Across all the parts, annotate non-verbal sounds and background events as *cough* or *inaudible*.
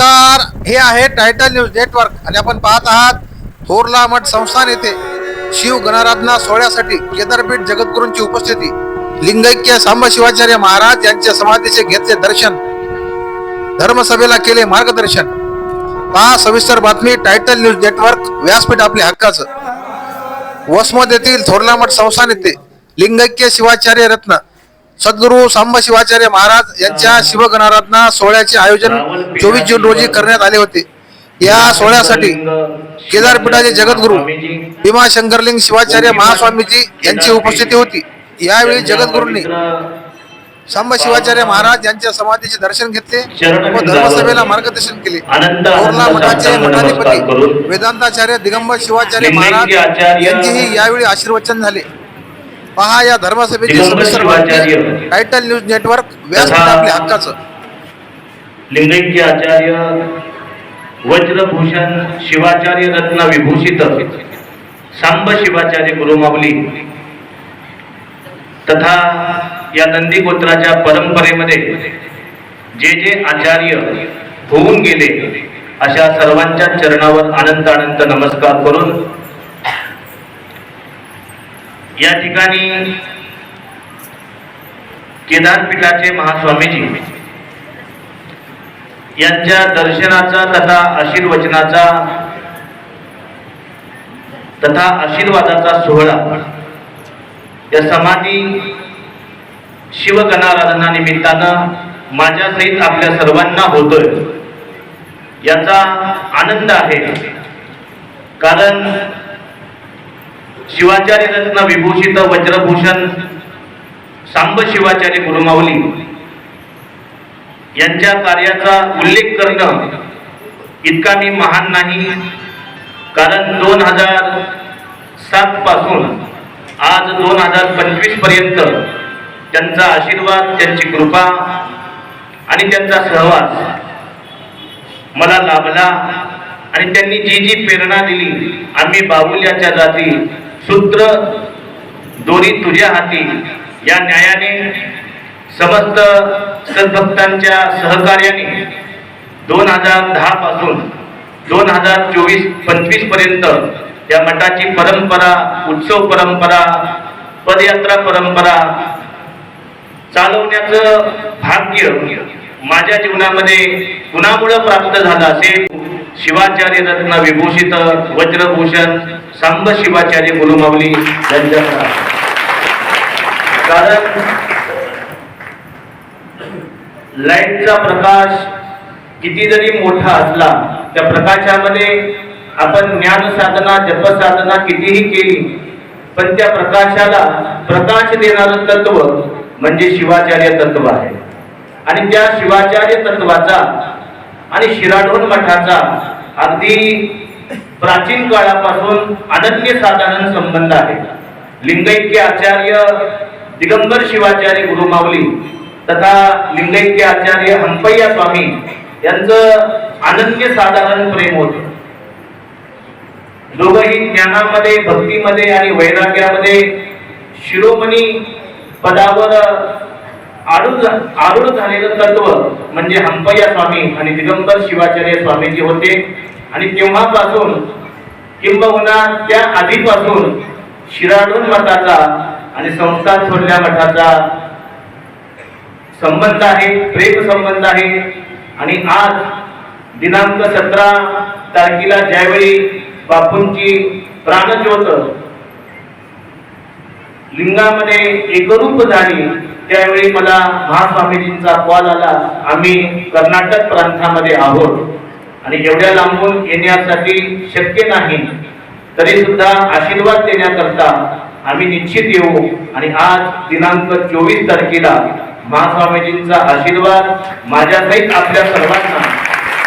नमस्कार हे आहे टायटल न्यूज नेटवर्क आणि आपण पाहत आहात थोरला मठ संस्थान येथे शिव गणाराधना सोहळ्यासाठी केदारपीठ जगद्गुरूंची उपस्थिती. लिंगैक्य सांब शिवाचार्य महाराज यांच्या समाधीचे घेतले दर्शन. धर्मसभेला केले मार्गदर्शन. पहा सविस्तर बातमी टायटल न्यूज नेटवर्क व्यासपीठ आपल्या हक्काचं. वसमत येथील थोरला मठ संस्थान येथे लिंगैक्य शिवाचार्य रत्न सद्गुरू सांब शिवाचार्य महाराज यांच्या शिवगणाराधना सोहळ्याचे आयोजन चोवीस जून रोजी करण्यात आले होते. या सोहळ्यासाठी केदारपीठाचे जगद्गुरू भीमाशंकरलिंग शिवाचार्य महास्वामीजी यांची उपस्थिती होती. यावेळी जगद्गुरूंनी सांब शिवाचार्य महाराज यांच्या समाधीचे दर्शन घेतले व धर्मसभेला मार्गदर्शन केले. कोरला मठाचे मठाधिपती वेदांताचार्य दिगंबर शिवाचार्य महाराज यांचेही यावेळी आशीर्वचन झाले. पहा या धर्मसभेची सविस्तर टायटल न्यूज नेटवर्क व्यासपीठ आपल्या हक्काचं. लिंगैक्य आचार्य वज्रभूषण शिवाचार्य रत्न विभूषित सांब शिवाचार्य गुरुमाऊली तथा या नंदीगोत्राच्या परंपरेमध्ये जे जे आचार्य होऊन गेले अशा सर्वांच्या चरणावर अनंत अनंत नमस्कार करून या ठिकाणी केदारपीठाचे महास्वामीजी यांच्या दर्शनाचा तथा आशीर्वचनाचा तथा आशीर्वादाचा सोहळा या समाधी शिवगणाराधना निमित्तानं माझ्यासहित आपल्या सर्वांना होतोय. याचा आनंद आहे. कारण शिवाचार्य रत्न विभूषित वज्रभूषण सांब शिवाचार्य गुरुमाऊली यांच्या कार्याचा उल्लेख करणं इतका मी महान नाही. कारण दोन हजार सात पासून आज दोन हजार पंचवीसपर्यंत त्यांचा आशीर्वाद त्यांची कृपा आणि त्यांचा सहवास मला लाभला आणि त्यांनी जी जी प्रेरणा दिली आम्ही बाहुल्याच्या जाती सूत्र दोरी तुझ्या हाती. या न्यायाने समस्त सद्भक्तांच्या सहकार्याने दोन हजार दहा पासून दोन हजार चोवीस पंचवीसपर्यंत या मठाची परंपरा उत्सव परंपरा पदयात्रा परंपरा चालवण्याचं भाग्य माझ्या जीवनामध्ये कुणामुळं प्राप्त झालं असेल? शिवाचार्य रत्न विभूषित वज्रभूषण संत शिवाचार्य गुरुमाऊली यांच्या कारण लाईटचा प्रकाश किती जरी मोठा असला त्या प्रकाशामध्ये आपण ज्ञान साधना जप साधना कितीही केली पण त्या प्रकाशाला प्रकाश देणारं तत्व म्हणजे शिवाचार्य तत्व आहे. आणि त्या शिवाचार्य तत्वाचा आणि शिराढोण मठाचा अगदी प्राचीन काळापासून अनन्य साधारण संबंध आहे. लिंगैक्य आचार्य दिगंबर शिवाचार्य गुरुमावली तथा लिंगैक्य आचार्य हंपय्या स्वामी यांचं अनन्य साधारण प्रेम होत. दोघही ज्ञानामध्ये भक्तीमध्ये आणि वैराग्यामध्ये शिरोमणी पदावर आरूढ आरूढ झालेलं तत्व म्हणजे हंपय्या स्वामी आणि दिगंबर शिवाचार्य स्वामीजी होते. आणि तेव्हापासून किंबहुना त्या आधीपासून शिराडून मठाचा आणि संस्कार सोडल्या मठाचा संबंध आहे प्रेम संबंध आहे. आणि आज दिनांक सतरा तारखेला ज्यावेळी बापूंची प्राणज्योत लिंगामध्ये एकरूप झाली त्यावेळी मला महास्वामीजींचा कॉल आला. आम्ही कर्नाटक प्रांतामध्ये आहोत. आणि एवढ्या लांबून येण्यासाठी शक्य नाही तरी सुद्धा आशीर्वाद देण्याकरता आम्ही निश्चित येऊ. आणि आज दिनांक चोवीस तारखेला महास्वामीजींचा आशीर्वाद माझ्या सहित आपल्या सर्वांना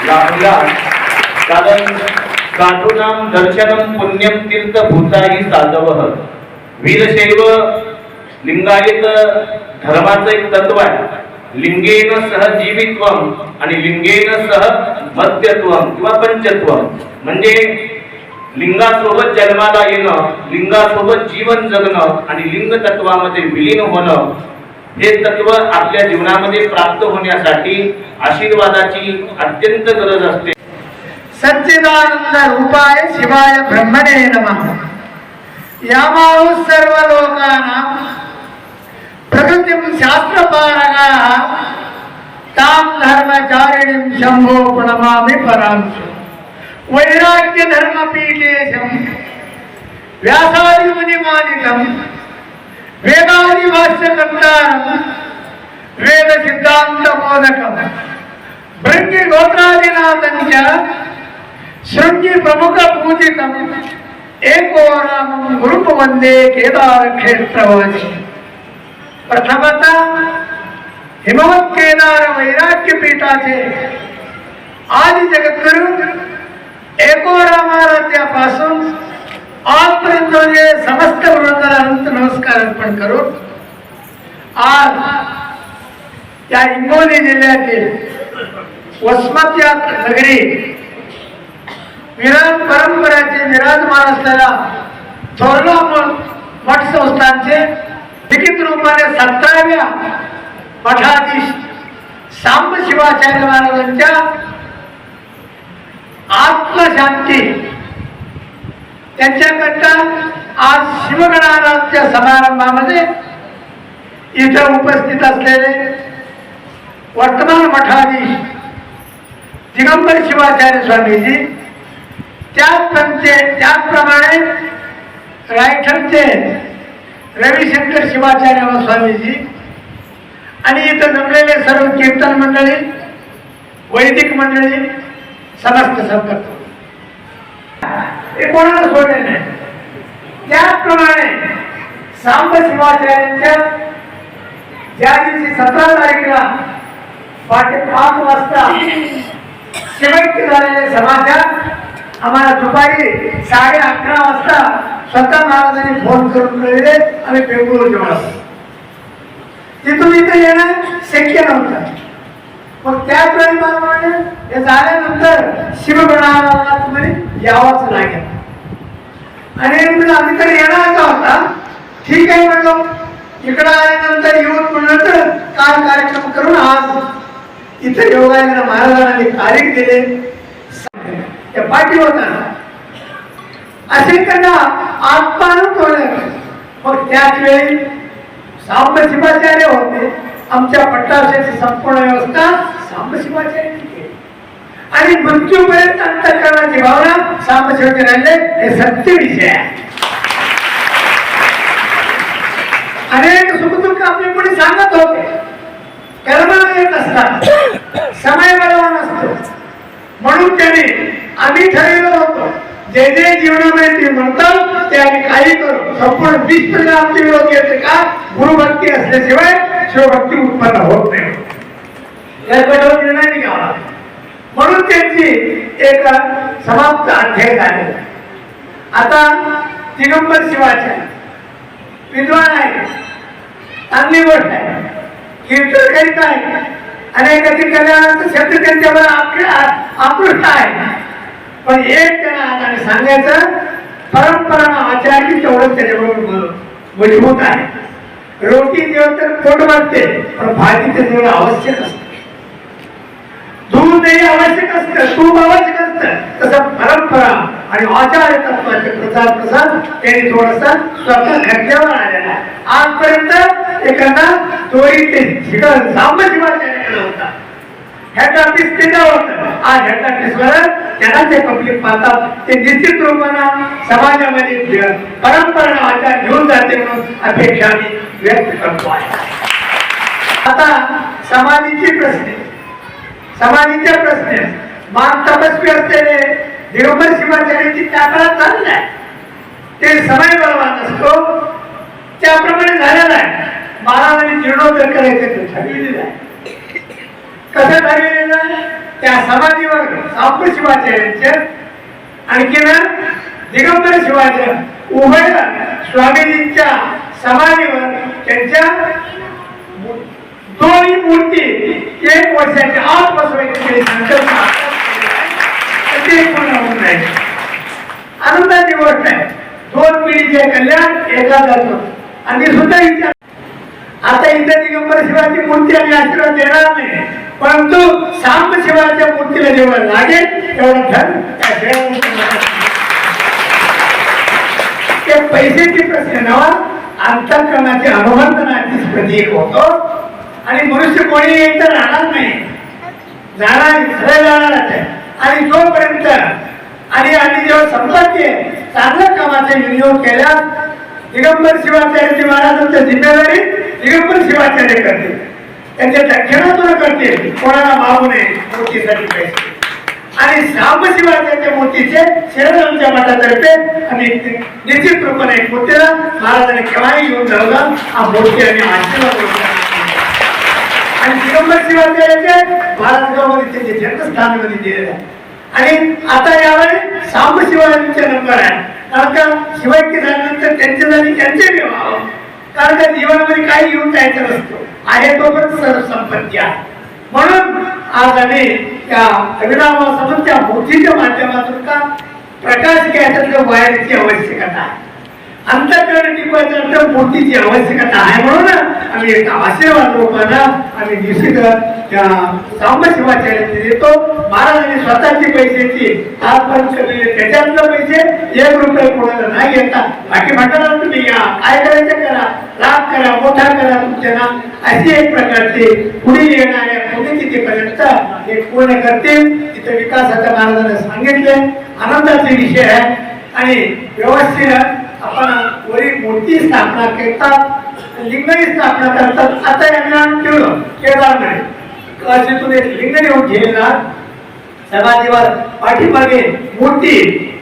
लाभला. कारण साधूनाम दर्शनम पुण्यम तीर्थ भूताही साधव. वीरशैव लिंगायत धर्माचं एक तत्व आहे. लिंगेन सह जीवित्व आणि लिंगेन सह मध्यत्वम किंवा पंचत्व. म्हणजे लिंगासोबत जन्माला येणं लिंगासोबत जीवन जगणं आणि लिंग तत्वामध्ये विलीन होणं हे तत्व आपल्या जीवनामध्ये प्राप्त होण्यासाठी आशीर्वादाची अत्यंत गरज असते. सच्चिदानंद रूपाय शिवाय ब्रह्मणे नमः. यामाहु सर्व लोकांना प्रकृतिं शास्त्रपारगाः तां धर्मचारिणीं शम्भो प्रणमामि परांशु। वैराग्य धर्मपीठेशं व्यासादिमुनिमानितं वेदादिभाष्यकर्तारं वेदसिद्धान्तबोधकम्। भृङ्गी गोत्रादिनाथं च शृङ्गी प्रमुख पूजितम् एको रामं गुरुप वन्दे केदारक्षेत्रवासी प्रथमतः हिमवत केदार वैराग्य पीठाचे आदि जगद्गुरु एको रामाराध्यापासून आजपर्यंत म्हणजे समस्त वृंदाला अनंत नमस्कार अर्पण करून आज त्या हिंगोली जिल्ह्यातील वसमत या नगरी विराज परंपराचे विराजमान असलेला थोरला मठ संस्थांचे लिखित रूपाने सतराव्या मठाधीश सांब शिवाचार्य महाराजांच्या आत्मशांती. त्यांच्याकरता आज शिवगणाराच्या समारंभामध्ये इथं उपस्थित असलेले वर्तमान मठाधीश दिगंबर शिवाचार्य स्वामीजी त्याचप्रमाणे त्याचप्रमाणे रायठणचे रविशंकर शिवाचार्य स्वामीजी आणि इथं जमलेले सर्व कीर्तन मंडळी वैदिक मंडळी समस्त संपर्क हे कोणाला सोडले नाही त्याचप्रमाणे सांब शिवाचार्यांच्या ज्या दिवशी सतरा तारीखला पहाटे पाच वाजता शिवैक्य झालेले समाचार आम्हाला दुपारी साडे अकरा वाजता स्वतः महाराजांनी फोन करून मिळले आम्ही बेंगळूर जेवण तिथून इथे येणं शक्य नव्हतं. मग त्याचवेळी मला म्हणलं हे झाल्यानंतर शिवगणाला तुम्ही यावंच लागेल. आणि म्हणजे आम्ही तर येणार होता ठीक आहे म्हणलो. इकडं आल्यानंतर येऊन म्हणलं तर काल कार्यक्रम करून आज इथे योगायला महाराजांनी तारीख दिले. त्या पाठी होता असे त्यांना आत्मानं तोडलं मग त्याच वेळी सांब शिवाचार्य होते. आमच्या पट्टाशाची संपूर्ण व्यवस्था सांब शिवाचार्यांनी केली. आणि मृत्यूपर्यंत अंतकरणाची भावना सांब राहिले हे सत्य विषय आहे. अनेक सुखदुःख आपले पुढे सांगत होते. कर्म येत असतात. *coughs* समय बलवान असतो. म्हणून त्याने आम्ही ठरवलं होतो. जे जे जीवनामध्ये ते म्हणतात ते आम्ही काही करू. संपूर्ण वीस टक्के आमचे विरोध येते का? गुरुभक्ती असल्याशिवाय शिवभक्ती उत्पन्न होत नाही. या कठोर निर्णय घ्यावा म्हणून त्यांची एक समाप्त अध्याय झाले. आता दिगंबर शिवाच्या विद्वान आहे चांगली गोष्ट आहे. कीर्तन करीत आहे अनेकाची कल्याणाचा शब्द त्यांच्यावर आपल्या आकृष्ट आहे पण एक त्याला आता सांगायचं परंपरा आचार्य तेवढं त्याच्याबरोबर मजबूत आहे. रोटी देव तर पोट भरते पण भाजी ते देणं आवश्यक असतं. दूध हे आवश्यक असतं तूप आवश्यक असतं. तसं परंपरा आणि आचार्य तत्वाचे प्रसाद प्रसाद त्यांनी थोडासा स्वतः घटल्यावर आलेला आहे. आजपर्यंत एखादा चोरी ते शिकल सामाजिकाचार्याकडे होता. हेड ऑफिस त्याच्या होतं आज हेड ऑफिसवर त्यांना ते पब्लिक पाहतात. ते निश्चित रूपानं समाजामध्ये परंपरा आचार घेऊन जाते म्हणून अपेक्षा मी व्यक्त करतो आहे. आता समाधीची प्रश्न. समाधीचे प्रश्न. मान तपस्वी असलेले दिगंबर शिवाचार्याची त्या काळात झालेला आहे ते समय बलवान असतो त्याप्रमाणे झालेला आहे. महाराजांनी जीर्णोद्धार करायचं ठरविलेलं आहे. कसं ठरविलेलं त्या समाधीवर सांब शिवाचार्यांच्या आणखीन दिगंबर शिवाचार्य उभय स्वामीजींच्या समाधीवर त्यांच्या दोन्ही मूर्ती एक वर्षाच्या आत बसवायची संकल्प ते पूर्ण होत नाही. आनंदाची गोष्ट आहे. दोन पिढीचे कल्याण एका जातो. आणि सुद्धा विचार आता इथं दिगंबर शिवाची मूर्ती आणि आशीर्वाद देणार नाही. परंतु सांब शिवाच्या मूर्तीला जेवढं लागेल तेवढं धन ते पैशाची प्रश्न नवा अंतःकरणाचे अनुबंधनाची प्रतीक होतो. आणि मनुष्य कोणी एक तर राहणार नाही. जाणार खरं जाणारच आहे. आणि जोपर्यंत आणि आम्ही जेव्हा संपत्ती आहे चांगल्या कामाचा विनियोग केला दिगंबर शिवाचार्यजी महाराजांच्या जिम्मेदारी दिगंबर शिवाचार्य करते. त्यांच्या दक्षिणातून करते. कोणाला मागू नये मूर्तीसाठी पैसे. आणि सांब शिवाचार्य मूर्तीचे शरण आमच्या मठातर्फे. आणि निश्चित रूपाने मूर्तीला महाराजांनी केव्हाही येऊन जाऊला हा मूर्ती आम्ही आशीर्वाद आणि दिगंबर शिवाचार्याचे महाराजगावमध्ये त्यांचे जन्मस्थानामध्ये दिलेले आहे. आणि आता यावेळी सांब शिवाजींचे नंबर आहे. कारण का शिवाजी झाल्यानंतर त्यांचे झाले त्यांचे विवाह कारण का जीवनामध्ये काही घेऊन जायचं नसतो. आहे तो पण सर्व संपत्ती आहे. म्हणून आज आम्ही त्या अभिरामासमोर त्या मूर्तीच्या माध्यमातून का प्रकाश घ्यायचा वायरची आवश्यकता आहे. अंतकरण टिकवायचं तर मूर्तीची आवश्यकता आहे म्हणून आम्ही एक आशीर्वाद लोकांना आम्ही निश्चित त्या सांब देतो. महाराजांनी स्वतःची पैशाची आजपर्यंत केलेले त्याच्यातलं पैसे एक रुपये कोणाला नाही घेता. बाकी म्हणताना तुम्ही या. काय करायचं करा. लाभ करा. मोठा करा तुमच्या ना अशी एक प्रकारची पुढे येणाऱ्या पुण्यतिथीपर्यंत हे पूर्ण करतील. तिथे विकासाच्या महाराजांना सांगितले. आनंदाचे विषय आहे. आणि व्यवस्थित मूर्ती स्थापना करतात लिंगही स्थापना करतात. आता यांना ठेवलं केदार नाही. काशीतून एक लिंग येऊन घेणार सभाजीवर पाठीमागे मूर्ती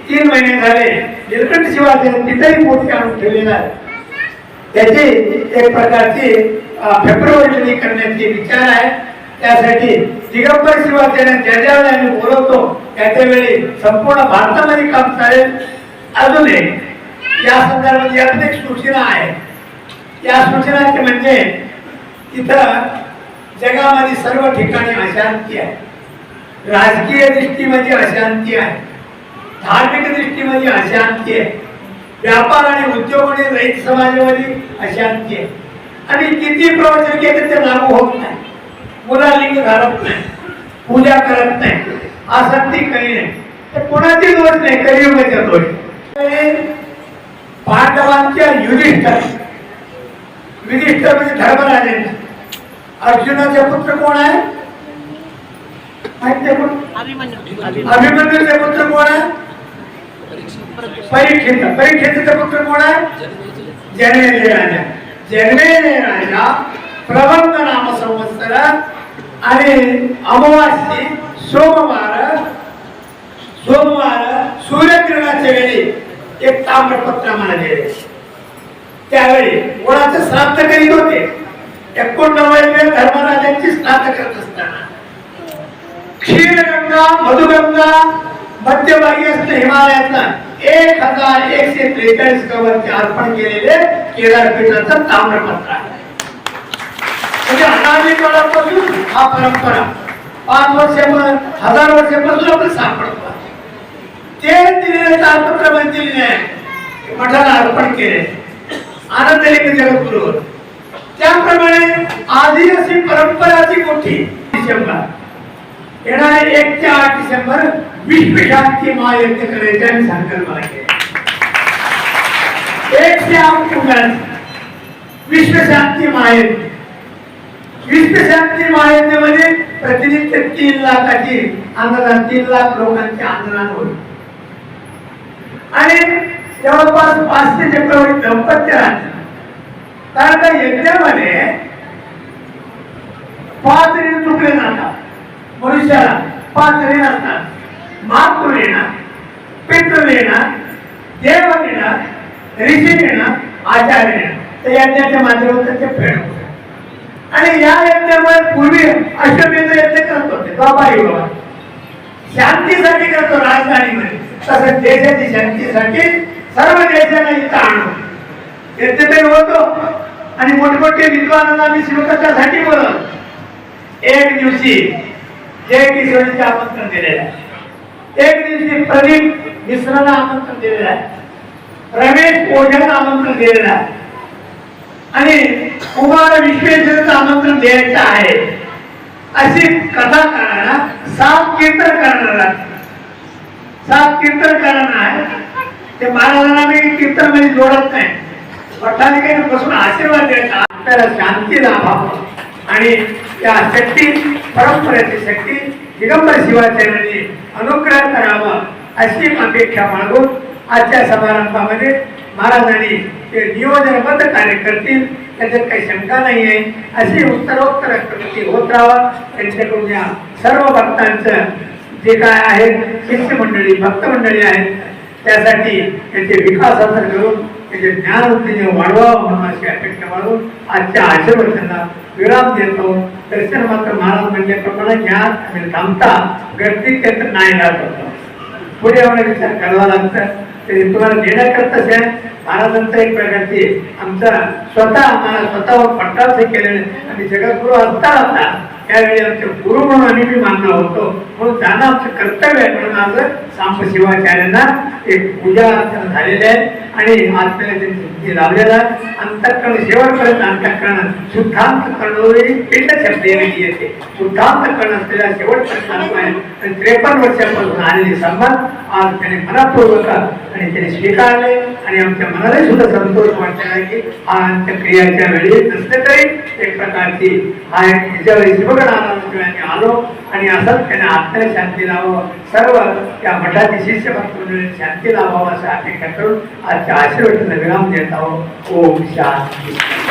तीन महिने झाले. निलकंठ शिवाजी तिथेही मूर्ती आणून ठेवलेला आहे त्याची एक प्रकारची फेब्रुवारी करण्याचे करण्याची विचार आहे. त्यासाठी दिगंबर शिवाचार्य ज्या ज्या वेळी आम्ही बोलवतो त्याच्या वेळी संपूर्ण भारतामध्ये काम चालेल. अजून एक या संदर्भात यात एक सूचना आहे. या सूचनाचे म्हणजे इथं जगामध्ये सर्व ठिकाणी अशांती आहे. राजकीय दृष्टीमध्ये अशांती आहे. धार्मिक दृष्टीमध्ये अशांती आहे. व्यापार आणि उद्योग आणि रहित समाजामध्ये अशांती आहे. आणि किती प्रवचन केले ते लागू होत नाही. मुलालिंग घालत नाही. पूजा करत नाही. आसक्ती काही नाही. ते कोणाची दोष नाही. कलियुगाचा दोष म्हणजे आमच्या युधिष्ठर युधिष्ठर म्हणजे धर्मराजे अर्जुनाचे पुत्र कोण आहे? माहिती अभिमन्यूचे पुत्र कोण आहे? परीक्षित. परीक्षितचे पुत्र कोण आहे? जन्मेले राजा. जन्मेले राजा प्रबंध नाम संवत्सर आणि अमावास्ये सोमवार सोमवार सूर्यकिरणाच्या वेळी एक ताम्रपत्र मला दिले त्यावेळी कोणाचं श्राद्ध करीत होते? एकोणनव्वद धर्मराजांची श्राद्ध करत असताना. क्षीरगंगा मधुगंगा मध्यभागी असणे हिमालयातला एक हजार एकशे त्रेचाळीस गवरचे अर्पण केलेले केदारपीठाचं ताम्रपत्र आहे. म्हणजे अनादी काळापासून हा परंपरा पाच वर्ष हजार वर्षापासून आपण सापडतो ते दिलेले तालपत्र म्हणजे दिलेले मठाला अर्पण केले. आनंद जगद्गुरूवर त्याप्रमाणे आधी अशी परंपराची मोठी डिसेंबर. येणारे एक ते आठ डिसेंबर विश्वशांती महायज्ञ करायचे आणि संकल्पना केला एक ते आठ पुण्यात विश्वशांती महायज्ञ विश्वशांती महायज्ञामध्ये प्रतिनिधित्व तीन लाखाची अन्नदान तीन लाख लोकांचे अन्नदान होईल. आणि जवळपास पाचशे चक्रवर्ती दंपत्य कारण त्या यज्ञामध्ये पाच ऋण चुकले जातात. मनुष्याला पाच ऋण असतात. मातृ ऋण पितृ ऋण देव ऋण ऋषी ऋण आचार्य ऋण. तर यज्ञाच्या माध्यमातून ते फेड आणि या यज्ञामुळे पूर्वी अश्वमेध यज्ञ करत होते. बाबा युगात शांतीसाठी करतो राजधानीमध्ये. तसं देशाची शांतीसाठी सर्व देशाला इथं आणू. ते होतो? आणि मोठमोठे विद्वानांना मी शिवकथासाठी बोलत एक दिवशी जय किशोरीचे आमंत्रण दिलेलं आहे. एक दिवशी प्रदीप मिश्राला आमंत्रण दिलेलं आहे. रमेश ओझ्याला आमंत्रण दिलेलं आहे. आणि कुमार विश्वेश्वरचं आमंत्रण द्यायचं आहे. अशी कथा करणारा सात कीर्तन करणारा सात कीर्तन करणार आहे. ते महाराजांना मी कीर्तनमध्ये जोडत नाही. पठाणिकाने बसून आशीर्वाद द्यायचा आपल्याला शांती लाभावं. आणि त्या शक्ती परंपरेची शक्ती दिगंबर शिवाचार्यांनी अनुग्रह करावा अशी अपेक्षा मागून आजच्या समारंभामध्ये महाराजांनी ते नियोजनबद्ध कार्य करतील. त्याच्यात काही शंका नाही आहे. अशी उत्तरोत्तर प्रगती होत राहावा. त्यांच्याकडून या सर्व भक्तांचं जे काय आहे शिष्यमंडळी भक्त मंडळी आहेत त्यासाठी त्यांचे विकासाचं करून त्याचे ज्ञान वृत्तीने वाढवावं म्हणून अशी अपेक्षा वाढवून आजच्या आशीर्वादांना विराम देतो दर्शन मात्र महाराज म्हणल्याप्रमाणे ज्ञान आणि थांबता गर्दी त्यात नाही राहत होतं. पुढे आम्हाला विचार करावा लागतं. तरी तुम्हाला देण्याकरताच आहे महाराजांचा एक प्रकारची आमचा स्वतः आम्हाला स्वतःवर पट्टाच केलेले आणि जगद्गुरू असता असता त्यावेळी आमचे गुरु म्हणून आम्ही मी मानला होतो. म्हणून त्यांना आमचं कर्तव्य आहे. म्हणून आज सांप शिवाचार्यांना एक पूजा अर्चना झालेली आहे. आणि आत्म्याला लावलेला आहे. अंतःकरण शेवटपर्यंत अंतःकरण शुद्धांत करणोरी पिंड शब्द येते. शुद्धांत करण असलेला शेवटपर्यंत आत्मा आहे. आणि त्रेपन्न वर्षापासून आलेले संबंध आज त्याने मनापूर्वक आणि त्याने स्वीकारले. आणि आमच्या मनाला सुद्धा संतोष वाटलेला की हा अंत्यक्रियाच्या वेळी नसले तरी एक प्रकारची हा एक त्याच्यावेळी शिवगण आनंद आलो आणि असंच त्याने आत्म्याला शांती लावावं सर्व त्या मठाचे शिष्य भक्त मंडळी शांती लावावं असं अपेक्षा करून आजच्या आशीर्वादाला विराम देत आहोत ओम शांती